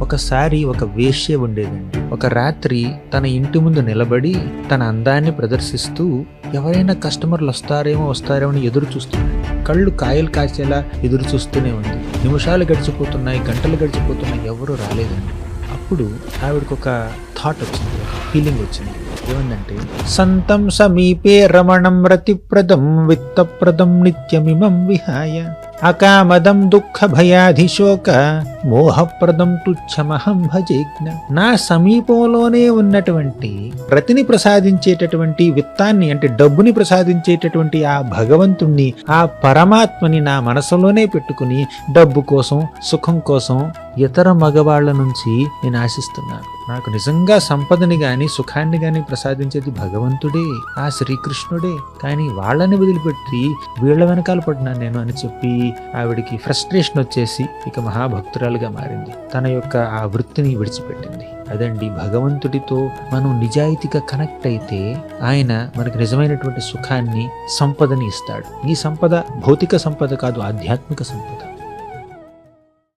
ఒకసారి ఒక వేశ్య ఉండేదండి. ఒక రాత్రి తన ఇంటి ముందు నిలబడి తన అందాన్ని ప్రదర్శిస్తూ ఎవరైనా కస్టమర్లు వస్తారేమో వస్తారేమో అని ఎదురు చూస్తుంది కళ్ళు కాయలు కాచేలా ఎదురు చూస్తూనే ఉంది. నిమిషాలు గడిచిపోతున్నాయి గంటలు గడిచిపోతున్నాయి ఎవరు రాలేదండి. అప్పుడు ఆవిడకు ఒక థాట్ వచ్చింది ఫీలింగ్ వచ్చింది. ఏమందంటే సంతం సమీపే రమణం రతిప్రదం విత్తప్రదం నిత్యమిమం విహాయ. అకామదం దుఃఖ భయాధిశోక మోహప్రదం తుచ్చమహం భజేజ్ఞ. నా సమీపంలోనే ఉన్నటువంటి ప్రతిని ప్రసాదించేటటువంటి విత్తాన్ని అంటే డబ్బుని ప్రసాదించేటటువంటి ఆ భగవంతుణ్ణి ఆ పరమాత్మని నా మనసులోనే పెట్టుకుని డబ్బు కోసం సుఖం కోసం ఇతర మగవాళ్ళ నుంచి నేను ఆశిస్తున్నాను. నాకు నిజంగా సంపదని గాని సుఖాన్ని గాని ప్రసాదించేది భగవంతుడే ఆ శ్రీకృష్ణుడే. కానీ వాళ్ళని వదిలిపెట్టి వీళ్ళ వెనకాల పడినాను నేను అని చెప్పి ఆవిడికి ఫ్రస్ట్రేషన్ వచ్చేసి ఇక మహాభక్తురాలుగా మారింది. తన యొక్క ఆ వృత్తిని విడిచిపెట్టింది. అదండి భగవంతుడితో మనం నిజాయితీగా కనెక్ట్ అయితే ఆయన మనకు నిజమైనటువంటి సుఖాన్ని సంపదని ఇస్తాడు. ఈ సంపద భౌతిక సంపద కాదు ఆధ్యాత్మిక సంపద.